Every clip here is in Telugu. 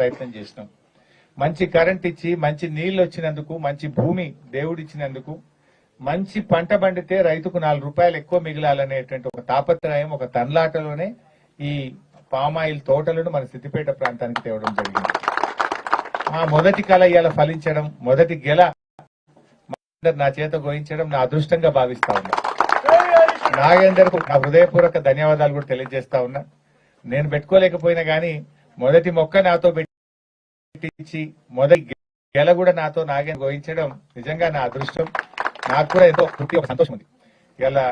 ప్రయత్నం చేసినాం. మంచి కరెంట్ ఇచ్చి మంచి నీళ్ళు వచ్చినందుకు మంచి భూమి దేవుడిచ్చినందుకు మంచి పంట పండితే రైతుకు నాలుగు రూపాయలు ఎక్కువ మిగిలాలనేటువంటి ఒక తాపత్రయం ఒక తన్లాటలోనే ఈ పామాయిల్ తోటలను మన సిద్దిపేట ప్రాంతానికి తేవడం జరిగింది. ఆ మొదటి కళ ఇవాళ ఫలించడం మొదటి గెల నా చేత గోయించడం నా అదృష్టంగా భావిస్తా ఉన్నా. నాగేందర్ నా హృదయపూర్వక ధన్యవాదాలు కూడా తెలియజేస్తా ఉన్నా. నేను పెట్టుకోలేకపోయినా గానీ మొదటి మొక్క నాతో పెట్టించి మొదటి గెల కూడా నాతో నాగేంద్ర గోయించడం నిజంగా నా అదృష్టం. నాకు కూడా ఎంతో తృప్తి ఒక సంతోషం ఉంది. ఇలా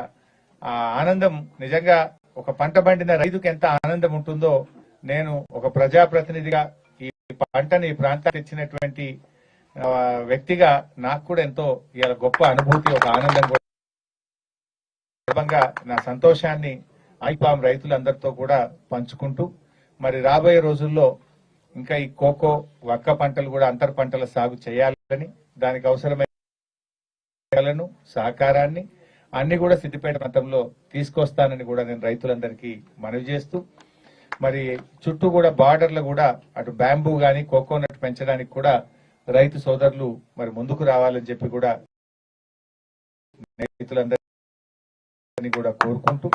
ఆ ఆనందం నిజంగా ఒక పంట పండిన రైతుకు ఎంత ఆనందం ఉంటుందో నేను ఒక ప్రజాప్రతినిధిగా ఈ పంటని ఈ ప్రాంతానికి ఇచ్చినటువంటి వ్యక్తిగా నాకు కూడా ఎంతో ఇలా గొప్ప అనుభూతి ఒక ఆనందం కూడా. నా సంతోషాన్ని ఐపాం రైతులందరితో కూడా పంచుకుంటూ మరి రాబోయే రోజుల్లో ఇంకా ఈ కోకో వక్క పంటలు కూడా అంతర్ పంటల సాగు చేయాలని దానికి అవసరమైన సహకారాన్ని అన్ని కూడా సిద్దిపేట ప్రాంతంలో తీసుకొస్తానని కూడా నేను రైతులందరికీ మనవి చేస్తూ మరి చుట్టూ కూడా బార్డర్లు కూడా అటు బ్యాంబూ గాని కోకోనట్ పెంచడానికి కూడా రైతు సోదరులు మరి ముందుకు రావాలని చెప్పి కూడా రైతులందరినీ కూడా కోరుకుంటూ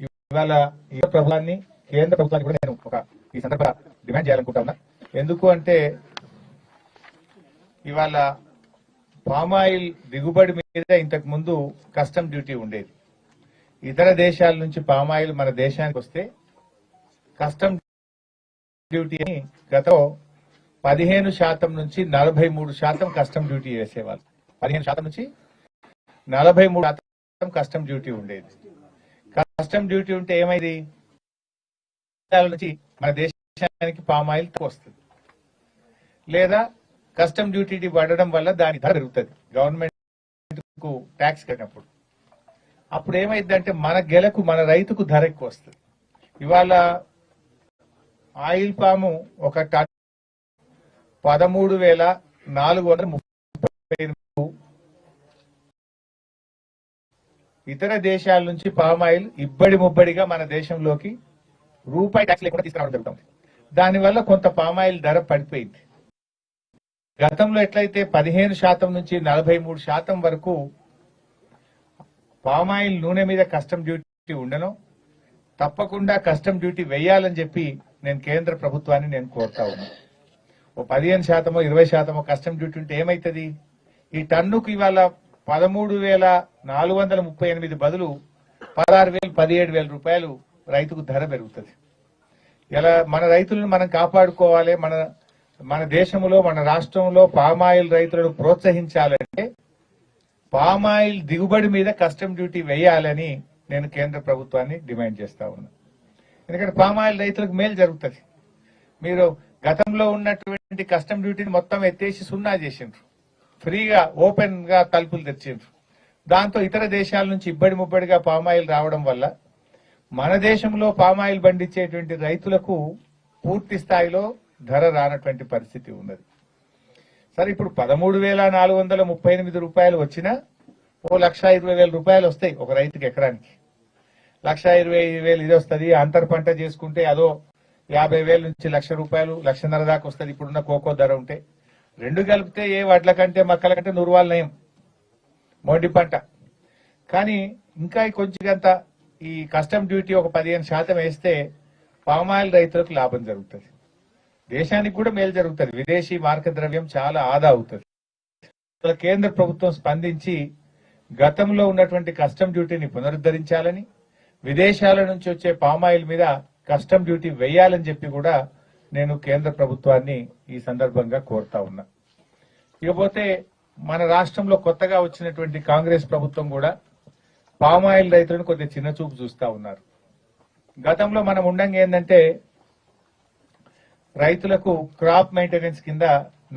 ఇవాళ ఈ ప్రభుత్వాన్ని కేంద్ర ప్రభుత్వానికి కూడా నేను ఒక ఈ సందర్భంగా డిమాండ్ చేయాలనుకుంటా ఉన్నా. ఎందుకు అంటే ఇవాళ పామాయిల్ దిగుబడి మీద ఇంతకు ముందు కస్టమ్ డ్యూటీ ఉండేది. ఇతర దేశాల నుంచి పామాయిల్ మన దేశానికి వస్తే కస్టమ్ డ్యూటీ అని గత పదిహేను శాతం నుంచి నలభై మూడు శాతం కస్టమ్ డ్యూటీ వేసేవాళ్ళు పదిహేను శాతం నుంచి నలభై మూడు శాతం కస్టమ్ డ్యూటీ ఉండేది. కస్టమ్ డ్యూటీ ఉంటే ఏమైంది? దేశాల నుంచి మన దేశానికి పామాయిల్ వస్తుంది. లేదా కస్టమ్ డ్యూటీ పడడం వల్ల దాని ధర పెరుగుతుంది. గవర్నమెంట్కు ట్యాక్స్ కట్టినప్పుడు. అప్పుడు ఏమైందంటే మన గెలకు మన రైతుకు ధర ఎక్కువ వస్తుంది. ఇవాళ ఆయిల్ పాము ఒక టన్ పదమూడు వేల నాలుగు వందల ముప్పై ఇతర దేశాల నుంచి పామ్ ఆయిల్ ఇబ్బడి ముబ్బడిగా మన దేశంలోకి రూపాయి ట్యాక్స్ లేకుండా తీసుకురావడం జరుగుతుంది. దానివల్ల కొంత పామ్ ఆయిల్ ధర పడిపోయింది. గతంలో ఎట్లయితే పదిహేను శాతం నుంచి నలభై మూడు శాతం వరకు పామాయిల్ నూనె మీద కస్టమ్ డ్యూటీ ఉండను. తప్పకుండా కస్టమ్ డ్యూటీ వేయాలని చెప్పి నేను కేంద్ర ప్రభుత్వాన్ని నేను కోరుతా ఉన్నా ఓ పదిహేను శాతమో ఇరవై శాతమో కస్టమ్ డ్యూటీ ఉంటే ఏమైతుంది? ఈ టన్నుకు ఇవాళ పదమూడు వేల నాలుగు వందల ముప్పై ఎనిమిది బదులు పదహారు వేలు పదిహేడు వేల రూపాయలు రైతుకు ధర పెరుగుతుంది. ఇలా మన రైతులను మనం కాపాడుకోవాలి మన మన దేశంలో మన రాష్ట్రంలో పామాయిల్ రైతులను ప్రోత్సహించాలంటే పామాయిల్ దిగుబడి మీద కస్టమ్ డ్యూటీ వేయాలని నేను కేంద్ర ప్రభుత్వాన్ని డిమాండ్ చేస్తా ఉన్నా. ఎందుకంటే పామాయిల్ రైతులకు మేలు జరుగుతుంది. మీరు గతంలో ఉన్నటువంటి కస్టమ్ డ్యూటీని మొత్తం ఎత్తేసి సున్నా చేసిండ్రు. ఫ్రీగా ఓపెన్గా తలుపులు తెచ్చిండ్రు దాంతో ఇతర దేశాల నుంచి ఇబ్బడి ముబ్బడిగా పామాయిల్ రావడం వల్ల మన దేశంలో పామాయిల్ పండించేటువంటి రైతులకు పూర్తి స్థాయిలో ధర రానటువంటి పరిస్థితి ఉన్నది. సరే ఇప్పుడు పదమూడు వేల నాలుగు వందల ముప్పై ఎనిమిది రూపాయలు వచ్చినా ఓ లక్ష ఇరవై వేల రూపాయలు వస్తాయి ఒక రైతుకి ఎకరానికి. లక్ష ఇరవై వేలు ఇది వస్తుంది అంతర్ పంట చేసుకుంటే అదో యాభై వేల నుంచి లక్ష రూపాయలు లక్షన్నర దాకా వస్తుంది ఇప్పుడున్న కోకో ధర ఉంటే. రెండు కలిపితే ఏ వడ్ల కంటే మక్కల కంటే నూరువాళ్ళు నయం. మొండి పంట. కానీ ఇంకా కొంచెంత ఈ కస్టమ్ డ్యూటీ ఒక పదిహేను శాతం వేస్తే పామాయిల్ రైతులకు లాభం జరుగుతుంది. దేశానికి కూడా మేలు జరుగుతుంది. విదేశీ మార్క ద్రవ్యం చాలా ఆదా అవుతుంది. కేంద్ర ప్రభుత్వం స్పందించి గతంలో ఉన్నటువంటి కస్టమ్ డ్యూటీని పునరుద్ధరించాలని విదేశాల నుంచి వచ్చే పామాయిల్ మీద కస్టమ్ డ్యూటీ వేయాలని చెప్పి కూడా నేను కేంద్ర ప్రభుత్వాన్ని ఈ సందర్భంగా కోరుతా ఉన్నా. ఇకపోతే మన రాష్ట్రంలో కొత్తగా వచ్చినటువంటి కాంగ్రెస్ ప్రభుత్వం కూడా పామాయిల్ రైతులను కొద్దిగా చిన్న చూపు చూస్తా ఉన్నారు. గతంలో మనం ఉండంగా ఏంటంటే రైతులకు క్రాప్ మెయింటెనెన్స్ కింద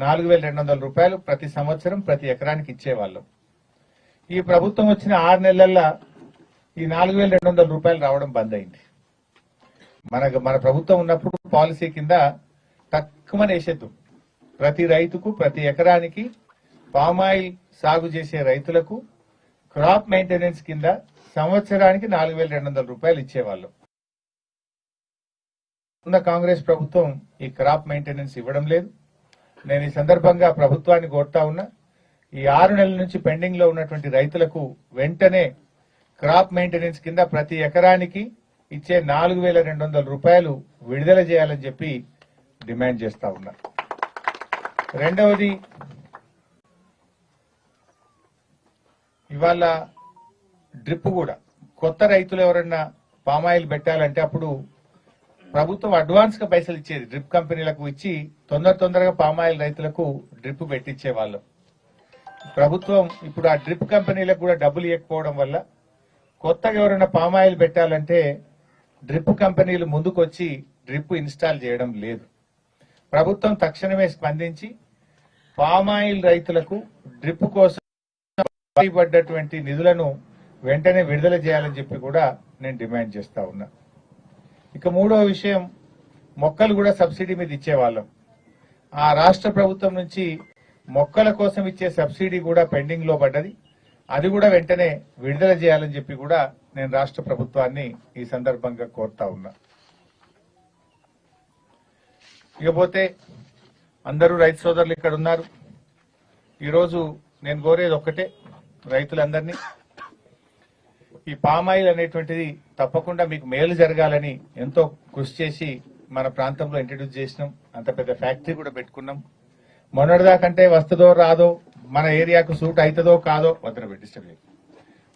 నాలుగు వేల రెండు వందల రూపాయలు ప్రతి సంవత్సరం ప్రతి ఎకరానికి ఇచ్చేవాళ్ళం. ఈ ప్రభుత్వం వచ్చిన ఆరు నెలల్లో ఈ నాలుగు వేల రెండు వందల రూపాయలు రావడం బంద్ అయింది. మన మన ప్రభుత్వం ఉన్నప్పుడు పాలసీ కింద తక్కువ వేసేద్దు ప్రతి రైతుకు ప్రతి ఎకరానికి పామాయిల్ సాగు చేసే రైతులకు క్రాప్ మెయింటెనెన్స్ కింద సంవత్సరానికి నాలుగు వేల రెండు వందల రూపాయలు ఇచ్చేవాళ్ళం. ఉన్న కాంగ్రెస్ ప్రభుత్వం ఈ క్రాప్ మెయింటెనెన్స్ ఇవ్వడం లేదు. నేను ఈ సందర్భంగా ప్రభుత్వాన్ని కోరుతా ఉన్నా ఈ ఆరు నెలల నుంచి పెండింగ్లో ఉన్నటువంటి రైతులకు వెంటనే క్రాప్ మెయింటెనెన్స్ కింద ప్రతి ఎకరానికి ఇచ్చే నాలుగు వేల రెండు వందల రూపాయలు విడుదల చేయాలని చెప్పి డిమాండ్ చేస్తా ఉన్నా. రెండవది ఇవాళ డ్రిప్ కూడా. కొత్త రైతులు ఎవరన్నా పామాయిల్ పెట్టాలంటే అప్పుడు ప్రభుత్వం అడ్వాన్స్గా పైసలు ఇచ్చేది. డ్రిప్ కంపెనీలకు ఇచ్చి తొందర తొందరగా పామాయిల్ రైతులకు డ్రిప్ పెట్టించే వాళ్ళం ప్రభుత్వం ఇప్పుడు ఆ డ్రిప్ కంపెనీలకు కూడా డబ్బులు ఇవ్వకపోవడం వల్ల కొత్తగా ఎవరైనా పామాయిల్ పెట్టాలంటే డ్రిప్ కంపెనీలు ముందుకొచ్చి డ్రిప్ ఇన్స్టాల్ చేయడం లేదు. ప్రభుత్వం తక్షణమే స్పందించి పామాయిల్ రైతులకు డ్రిప్ కోసం పడ్డటువంటి నిధులను వెంటనే విడుదల చేయాలని చెప్పి కూడా నేను డిమాండ్ చేస్తా ఉన్నా. ఇక మూడో విషయం మొక్కలు కూడా సబ్సిడీ మీద ఇచ్చేవాళ్ళం. ఆ రాష్ట్ర ప్రభుత్వం నుంచి మొక్కల కోసం ఇచ్చే సబ్సిడీ కూడా పెండింగ్లో పడ్డది. అది కూడా వెంటనే విడుదల చేయాలని చెప్పి కూడా నేను రాష్ట్ర ప్రభుత్వాన్ని ఈ సందర్భంగా కోరుతా ఉన్నా. ఇకపోతే అందరూ రైతు సోదరులు ఇక్కడ ఉన్నారు. ఈరోజు నేను కోరేది ఒక్కటే రైతులందరినీ. ఈ పామాయిల్ అనేటువంటిది తప్పకుండా మీకు మేలు జరగాలని ఎంతో కృషి చేసి మన ప్రాంతంలో ఇంట్రడ్యూస్ చేసినాం. అంత పెద్ద ఫ్యాక్టరీ కూడా పెట్టుకున్నాం. మొన్నటిదాకంటే వస్తుందో రాదో మన ఏరియాకు సూట్ అవుతుందో కాదో వద్దన పెట్టిస్తాం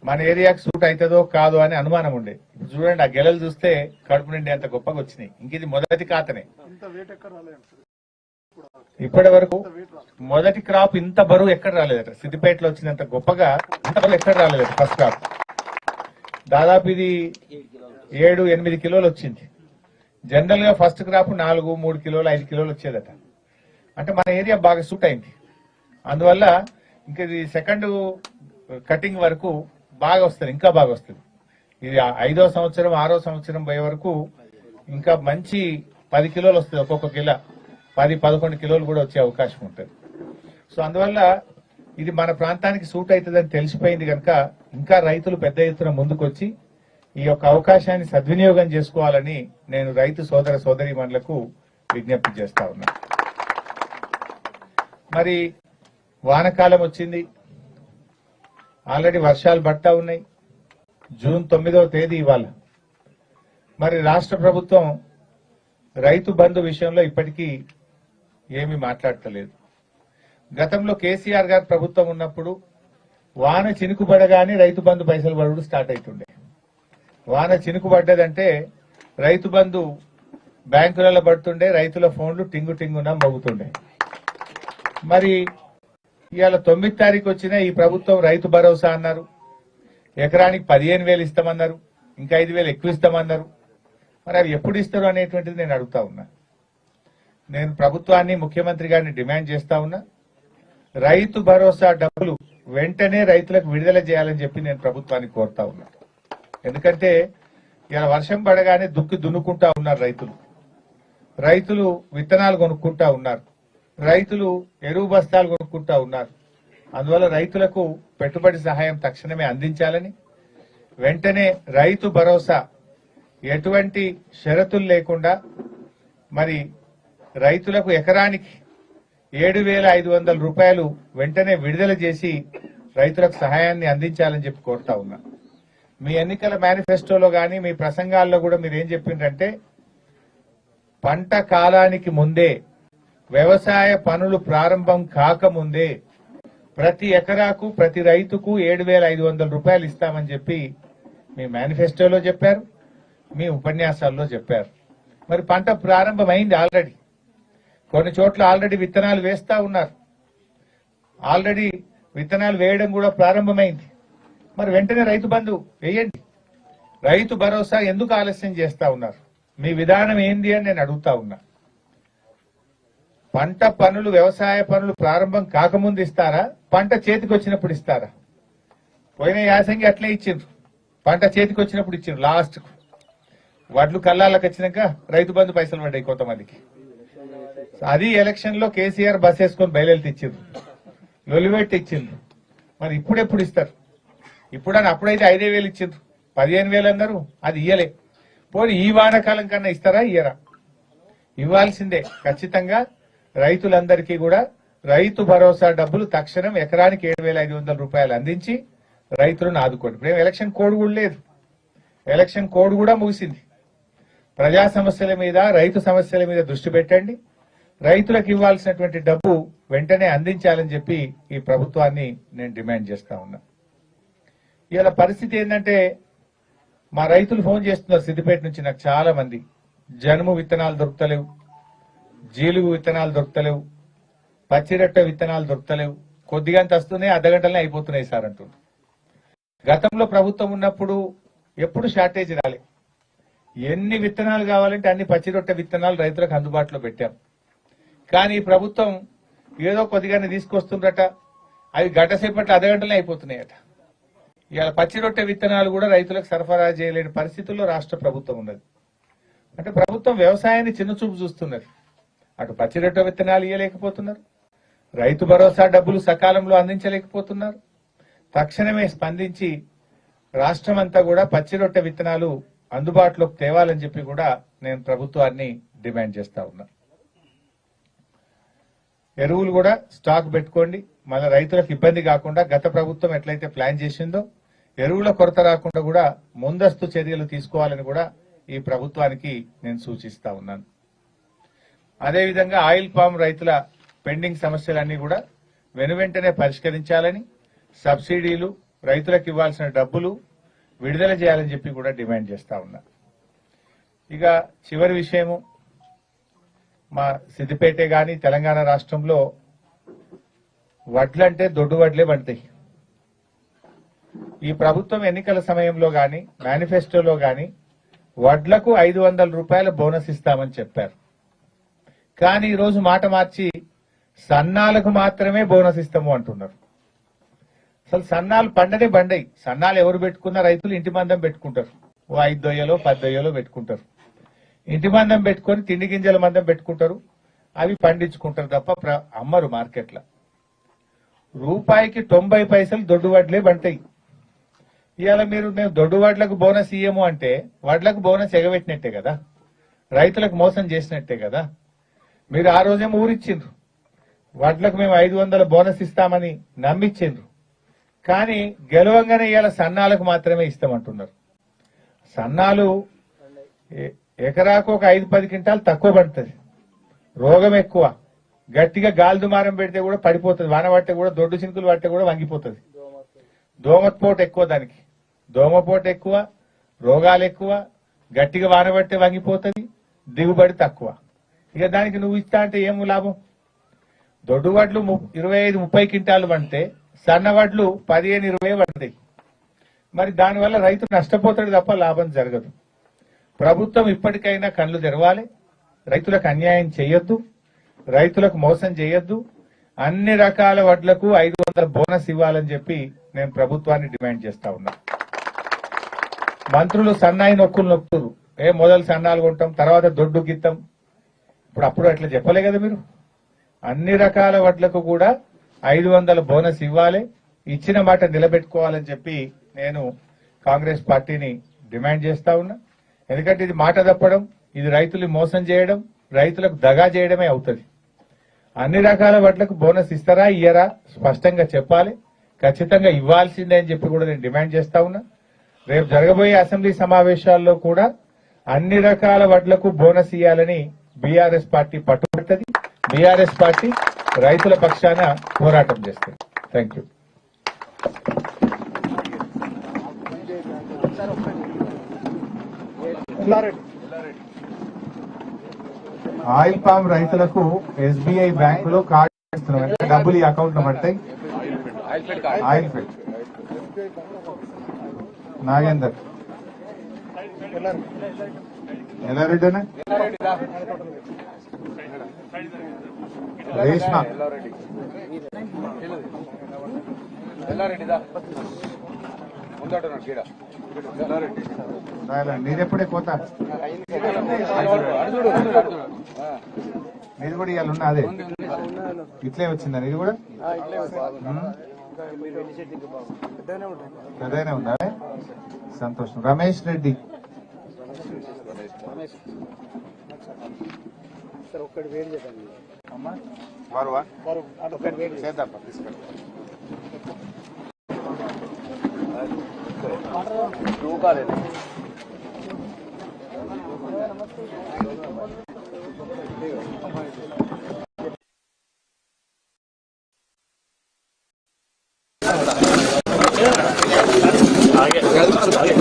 మన ఏరియాకు సూట్ అవుతుందో కాదో అని అనుమానం ఉండే. చూడండి ఆ గెలలు చూస్తే కడుపు నిండి అంత గొప్పగా వచ్చినాయి. ఇంక ఇది మొదటి ఖాతనే ఇంత వెయిట్ ఎక్కడ రాలేదు ఇప్పటి వరకు మొదటి క్రాప్ ఇంత బరువు ఎక్కడ రాలేదట. సిద్దిపేటలో వచ్చినంత గొప్పగా ఇంత బరువు ఎక్కడ రాలేదట ఫస్ట్ క్రాప్. దాదాపు ఇది ఏడు ఎనిమిది కిలోలు వచ్చింది. జనరల్గా ఫస్ట్ క్రాప్ నాలుగు మూడు కిలోలు ఐదు కిలోలు వచ్చేదట. అంటే మన ఏరియా బాగా సూట్ అయింది. అందువల్ల ఇంకా ఇది సెకండ్ కటింగ్ వరకు బాగా వస్తుంది ఇంకా బాగా వస్తుంది. ఇది ఐదో సంవత్సరం ఆరో సంవత్సరం పోయే వరకు ఇంకా మంచి పది కిలోలు వస్తుంది ఒక్కొక్క కిలో. పది పదకొండు కిలోలు కూడా వచ్చే అవకాశం ఉంటుంది. సో అందువల్ల ఇది మన ప్రాంతానికి సూట్ అవుతుందని తెలిసిపోయింది కనుక ఇంకా రైతులు పెద్ద ఎత్తున ముందుకొచ్చి ఈ యొక్క అవకాశాన్ని సద్వినియోగం చేసుకోవాలని నేను రైతు సోదర సోదరీమణులకు విజ్ఞప్తి చేస్తా ఉన్నా. మరి వానకాలం వచ్చింది. ఆల్రెడీ వర్షాలు పడతా ఉన్నాయి. జూన్ తొమ్మిదవ తేదీ ఇవాళ. మరి రాష్ట్ర ప్రభుత్వం రైతు బంధు విషయంలో ఇప్పటికీ ఏమీ మాట్లాడతలేదు. గతంలో కేసీఆర్ గారు ప్రభుత్వం ఉన్నప్పుడు వాన చినుకు పడగానే రైతు బంధు పైసలు పడుడు స్టార్ట్ అవుతుండే వాన చినుకు పడ్డదంటే రైతు బంధు బ్యాంకులలో పడుతుండే రైతుల ఫోన్లు టింగు టింగున మగ్గుతుండే మరి ఇవాళ తొమ్మిది తారీఖు వచ్చిన ఈ ప్రభుత్వం రైతు భరోసా అన్నారు. ఎకరానికి పదిహేను వేలు ఇస్తామన్నారు. ఇంకా ఐదు వేలు ఎక్కువ ఇస్తామన్నారు. మరి అవి ఎప్పుడు ఇస్తారు అనేటువంటిది నేను అడుగుతా ఉన్నా. నేను ప్రభుత్వాన్ని ముఖ్యమంత్రి గారిని డిమాండ్ చేస్తా ఉన్నా. రైతు భరోసా డబ్బులు వెంటనే రైతులకు విడుదల చేయాలని చెప్పి నేను ప్రభుత్వాన్ని కోరుతా ఉన్నా. ఎందుకంటే ఇలా వర్షం పడగానే దుక్కి దున్నుకుంటా ఉన్నారు రైతులు. రైతులు విత్తనాలు కొనుక్కుంటా ఉన్నారు. రైతులు ఎరువు బస్తాలు కొనుక్కుంటా ఉన్నారు. అందువల్ల రైతులకు పెట్టుబడి సహాయం తక్షణమే అందించాలని వెంటనే రైతు భరోసా ఎటువంటి షరతులు లేకుండా మరి రైతులకు ఎకరానికి ఏడు వేల ఐదు వందల రూపాయలు వెంటనే విడుదల చేసి రైతులకు సహాయాన్ని అందించాలని చెప్పి కోరుతా ఉన్నా. మీ ఎన్నికల మేనిఫెస్టోలో కానీ మీ ప్రసంగాల్లో కూడా మీరు ఏం చెప్పిండ్రంటే పంట కాలానికి ముందే వ్యవసాయ పనులు ప్రారంభం కాకముందే ప్రతి ఎకరాకు ప్రతి రైతుకు ఏడు వేల ఐదు వందల రూపాయలు ఇస్తామని చెప్పి మీ మేనిఫెస్టోలో చెప్పారు మీ ఉపన్యాసాల్లో చెప్పారు. మరి పంట ప్రారంభమైంది ఆల్రెడీ. కొన్ని చోట్ల ఆల్రెడీ విత్తనాలు వేస్తా ఉన్నారు. ఆల్రెడీ విత్తనాలు వేయడం కూడా ప్రారంభమైంది. మరి వెంటనే రైతు బంధు వేయండి. రైతు భరోసా ఎందుకు ఆలస్యం చేస్తా ఉన్నారు? మీ విధానం ఏంది అని నేను అడుగుతా ఉన్నా. పంట పనులు వ్యవసాయ పనులు ప్రారంభం కాకముందు ఇస్తారా? పంట చేతికి వచ్చినప్పుడు ఇస్తారా? పోయిన యాసంగి అట్లే ఇచ్చిండ్రు. పంట చేతికి వచ్చినప్పుడు ఇచ్చిండ్రు లాస్ట్ వడ్లు కల్లాలకు వచ్చినాక రైతు బంధు పైసలు పడ్డాయి కొంతమందికి. అది ఎలక్షన్లో కేసీఆర్ బస్ వేసుకొని బయలుదేరి ఇచ్చిండ్రు లొలివెట్టి ఇచ్చింది మరి ఇప్పుడెప్పుడు ఇస్తారు? ఇప్పుడు అని అప్పుడైతే ఐదే వేలు ఇచ్చింది పదిహేను వేలు అన్నారు అది ఇయ్యలే. పోనీ ఈ వానకాలం కన్నా ఇస్తారా ఇయ్యరా? ఇవ్వాల్సిందే. ఖచ్చితంగా రైతులందరికీ కూడా రైతు భరోసా డబ్బులు తక్షణం ఎకరానికి ఏడు వేల ఐదు వందల రూపాయలు అందించి రైతులను ఆదుకోండి. ఇప్పుడు ఎలక్షన్ కోడ్ కూడా లేదు. ఎలక్షన్ కోడ్ కూడా ముగిసింది. ప్రజా సమస్యల మీద రైతు సమస్యల మీద దృష్టి పెట్టండి. రైతులకు ఇవ్వాల్సినటువంటి డబ్బు వెంటనే అందించాలని చెప్పి ఈ ప్రభుత్వాన్ని నేను డిమాండ్ చేస్తా ఉన్నా. ఇవాళ పరిస్థితి ఏంటంటే మా రైతులు ఫోన్ చేస్తున్నారు సిద్దిపేట నుంచి నాకు చాలా మంది. జనుము విత్తనాలు దొరుకుతలేవు జీలుగు విత్తనాలు దొరుకుతలేవు పచ్చిరొట్ట విత్తనాలు దొరుకుతలేవు. కొద్దిగంత వస్తున్నాయి అర్ధగంటలనే అయిపోతున్నాయి సార్ అంటున్నారు గతంలో ప్రభుత్వం ఉన్నప్పుడు ఎప్పుడు షార్టేజ్ రాలే. ఎన్ని విత్తనాలు కావాలంటే అన్ని పచ్చిరొట్ట విత్తనాలు రైతులకు అందుబాటులో పెట్టాం. కానీ ప్రభుత్వం ఏదో కొద్దిగానే తీసుకొస్తుందట. అవి గంట సేపట్లో అర్ధగంటలే అయిపోతున్నాయట. ఇవాళ పచ్చి రొట్టె విత్తనాలు కూడా రైతులకు సరఫరా చేయలేని పరిస్థితుల్లో రాష్ట్ర ప్రభుత్వం ఉన్నది. అంటే ప్రభుత్వం వ్యవసాయాన్ని చిన్నచూపు చూస్తున్నది. అటు పచ్చి రొట్టె విత్తనాలు ఇవ్వలేకపోతున్నారు రైతు భరోసా డబ్బులు సకాలంలో అందించలేకపోతున్నారు. తక్షణమే స్పందించి రాష్ట్రం అంతా కూడా పచ్చి రొట్టె విత్తనాలు అందుబాటులోకి తేవాలని చెప్పి కూడా నేను ప్రభుత్వాన్ని డిమాండ్ చేస్తా ఉన్నా. ఎరువులు కూడా స్టాక్ పెట్టుకోండి. మన రైతులకు ఇబ్బంది కాకుండా గత ప్రభుత్వం ఎట్లయితే ప్లాన్ చేసిందో ఎరువుల కొరత రాకుండా కూడా ముందస్తు చర్యలు తీసుకోవాలని కూడా ఈ ప్రభుత్వానికి నేను సూచిస్తా ఉన్నాను. అదేవిధంగా ఆయిల్ పామ్ రైతుల పెండింగ్ సమస్యలన్నీ కూడా వెనువెంటనే పరిష్కరించాలని సబ్సిడీలు రైతులకు ఇవ్వాల్సిన డబ్బులు విడుదల చేయాలని చెప్పి కూడా డిమాండ్ చేస్తా ఉన్నా. ఇక చివరి విషయము మా సిద్దిపేటే గాని తెలంగాణ రాష్ట్రంలో వడ్లంటే దొడ్డు వడ్లే పడతాయి. ఈ ప్రభుత్వం ఎన్నికల సమయంలో గాని మేనిఫెస్టోలో గాని వడ్లకు ఐదు వందల రూపాయల బోనస్ ఇస్తామని చెప్పారు. కానీ ఈరోజు మాట మార్చి సన్నాలకు మాత్రమే బోనస్ ఇస్తాము అంటున్నారు. అసలు సన్నాలు పండనే బండయి సన్నాలు ఎవరు పెట్టుకున్న రైతులు ఇంటి మందం పెట్టుకుంటారు. ఓ ఐదు దొయ్యలో పది దొయ్యలో పెట్టుకుంటారు. ఇంటి మందం పెట్టుకొని తిండి గింజల మందం పెట్టుకుంటారు. అవి పండించుకుంటారు తప్ప అమ్మరు మార్కెట్లో. రూపాయికి తొంభై పైసలు దొడ్డు వడ్లే పంటాయి. ఇవాళ మీరు మేము దొడ్డు వడ్లకు బోనస్ ఇయ్యము అంటే వడ్లకు బోనస్ ఎగబెట్టినట్టే కదా. రైతులకు మోసం చేసినట్టే కదా. మీరు ఆ రోజేమో ఊరిచ్చిండ్రు. వడ్లకు మేము ఐదు వందల బోనస్ ఇస్తామని నమ్మిచ్చిండ్రు. కానీ గెలవంగానే ఇవాళ సన్నాలకు మాత్రమే ఇస్తామంటున్నారు. సన్నాలు ఎకరాకు ఒక ఐదు పది క్వింటాలు తక్కువ పడుతుంది. రోగం ఎక్కువ. గట్టిగా గాలి దుమారం పెడితే కూడా పడిపోతుంది. వాన పడితే కూడా దొడ్డు చినుకులు పడితే కూడా వంగిపోతుంది. దోమపోటు ఎక్కువ దానికి. దోమపోటు ఎక్కువ రోగాలు ఎక్కువ గట్టిగా వాన పడితే వంగిపోతుంది దిగుబడి తక్కువ. ఇక దానికి నువ్వు ఇస్తా అంటే ఏం లాభం? దొడ్డు వడ్లు ము- ఇరవై ఐదు ముప్పై క్వింటాలు పంటే సన్న వడ్లు పదిహేను ఇరవై పడతాయి. మరి దానివల్ల రైతు నష్టపోతాడు తప్ప లాభం జరగదు. ప్రభుత్వం ఇప్పటికైనా కళ్ళు తెరవాలి. రైతులకు అన్యాయం చేయొద్దు. రైతులకు మోసం చేయొద్దు. అన్ని రకాల వడ్లకు ఐదు వందల బోనస్ ఇవ్వాలని చెప్పి నేను ప్రభుత్వాన్ని డిమాండ్ చేస్తా ఉన్నా. మంత్రులు సన్నాయి నొక్కులు నొక్కురు ఏ మొదలు సన్నాలు కొంటాం తర్వాత దొడ్డు గిత్తం. ఇప్పుడు అప్పుడు అట్లా చెప్పలే కదా మీరు? అన్ని రకాల వడ్లకు కూడా ఐదు వందల బోనస్ ఇవ్వాలి. ఇచ్చిన మాట నిలబెట్టుకోవాలని చెప్పి నేను కాంగ్రెస్ పార్టీని డిమాండ్ చేస్తా ఉన్నా. ఎందుకంటే ఇది మాట తప్పడం ఇది రైతులు మోసం చేయడం రైతులకు దగా చేయడమే అవుతుంది. అన్ని రకాల వడ్లకు బోనస్ ఇస్తారా ఇయ్యరా? స్పష్టంగా చెప్పాలి. ఖచ్చితంగా ఇవ్వాల్సిందే అని చెప్పి కూడా నేను డిమాండ్ చేస్తా ఉన్నా. రేపు జరగబోయే అసెంబ్లీ సమావేశాల్లో కూడా అన్ని రకాల వడ్లకు బోనస్ ఇవ్వాలని బీఆర్ఎస్ పార్టీ పట్టుబడుతుంది. బీఆర్ఎస్ పార్టీ రైతుల పక్షాన పోరాటం చేస్తుంది. థ్యాంక్ యూ ఆయిల్ పామ్ రైతులకు ఎస్బీఐ బ్యాంకులో కార్డు ఇస్తున్నాం అంటే డబ్బులు ఈ అకౌంట్లో పడతాయి ఆయిల్ ఫెడ్ నాగేందర్ ఎలా రెడ్డినా రేష్మా రాయలా, మీరెప్పుడే పోతారు? మీరు కూడా ఇవాళ ఉన్నా అదే? ఇట్లే వచ్చిందా ఇది కూడా? పెద్దనే ఉందా? సంతోషం. రమేష్ రెడ్డి. వారు చేద్దాం తీసుకెళ్ళి टू का ले आगे आगे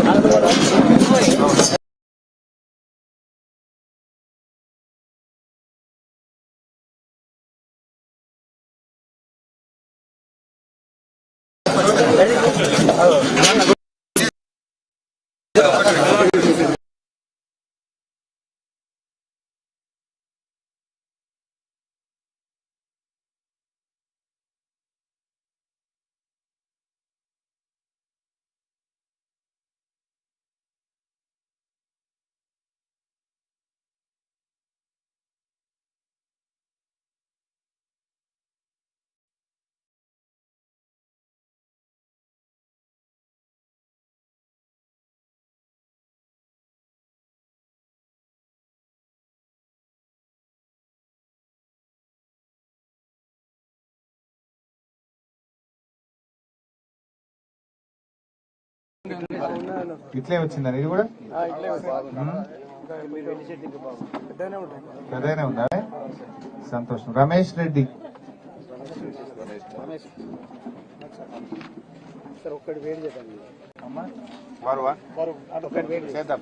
ఇట్లే వచ్చిందని ఇది కూడా? పెద్దనే ఉందా? సంతోషం. రమేష్ రెడ్డి. చేద్దాం.